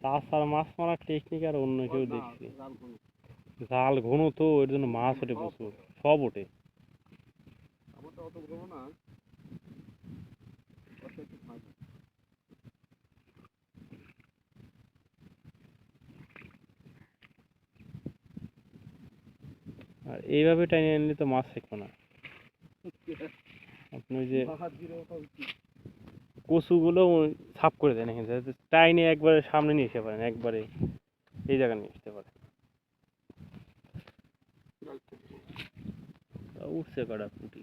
তাছাড়া মাছ মারার টেকনিক আর অন্য কেউ দেখছি। জাল ঘন। তো এর জন্য মাছ ওঠে প্রচুর। সব ওঠে। আর এইভাবে টাইনে আনলে তো মাছ শিখবে না। আপনি যে কচুগুলো সাফ করে দেন এখানে টাইনে একবারে সামনে নিয়ে এসে পারেন একবারে এই জায়গায় নিয়ে আসতে পারেন উঠছে কটা পুটি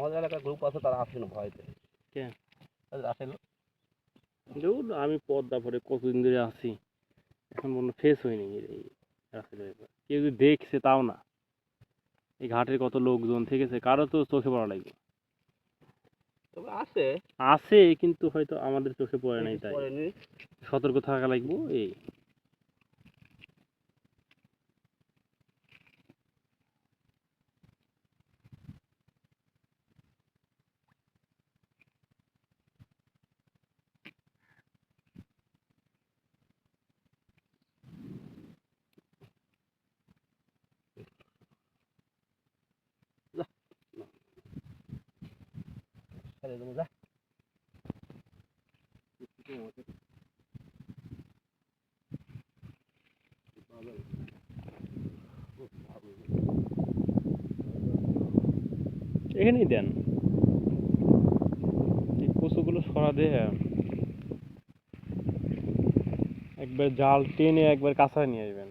আমাদের এলাকার গ্রুপ আছে তারা আসে না ভয়তে। কে? দেখুন আমি পদ্মা পরে কতদিন ধরে আছি। এখন পর্যন্ত ফেস হয়নি এই এই ব্যাপার। কেউ যদি দেখছে তাও না। এই ঘাটের কত লোকজন থেকেছে কারও তো চোখে পড়া লাগবে তবে আসে আছে কিন্তু হয়তো আমাদের চোখে পড়ে নাই তাই। সতর্ক থাকা লাগবো এই। ছেড়ে দেবো যা এখানেই দেন। এই কচুগুলো সরা দিয়ে একবার জাল টেনে একবার কাঁচা নিয়ে আসবেন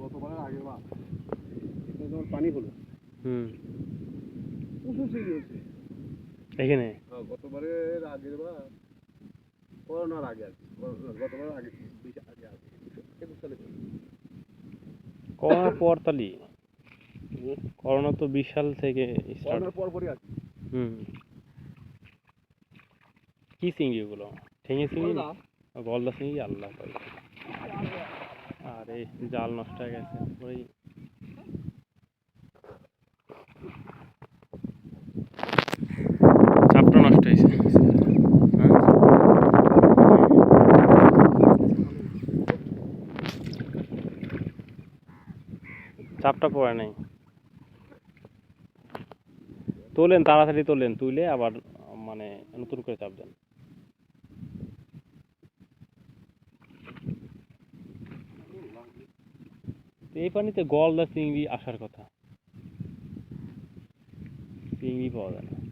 গতবারের আগে বা এটা তোমার পানি হলো। হুম। প্রচুর চিংড়ি হয়েছে এখানে? হ্যাঁ, গতবারের আগের বা করোনার আগে আর কি করোনা- আগে আগে আগে একুশ সালে করোনার পর তালি করোনা তো বিশ সাল থেকে করোনার পর পরই আছে হুম। কি চিংড়ি ওগুলো? ঠেঙে চিংড়ি গলদা। চিংড়ি আল্লাহ পাই আরে জাল নষ্ট হয়ে গেছে ওই চাপটা নষ্ট হয়েছে হ্যাঁ? চাপটা পড়ে নাই। তোলেন, তাড়াতাড়ি তোলেন তুলে আবার মানে নতুন করে চাপ দেন। এই পানিতে গলদা চিংড়ি আসার কথা। চিংড়ি পাওয়া যায় না।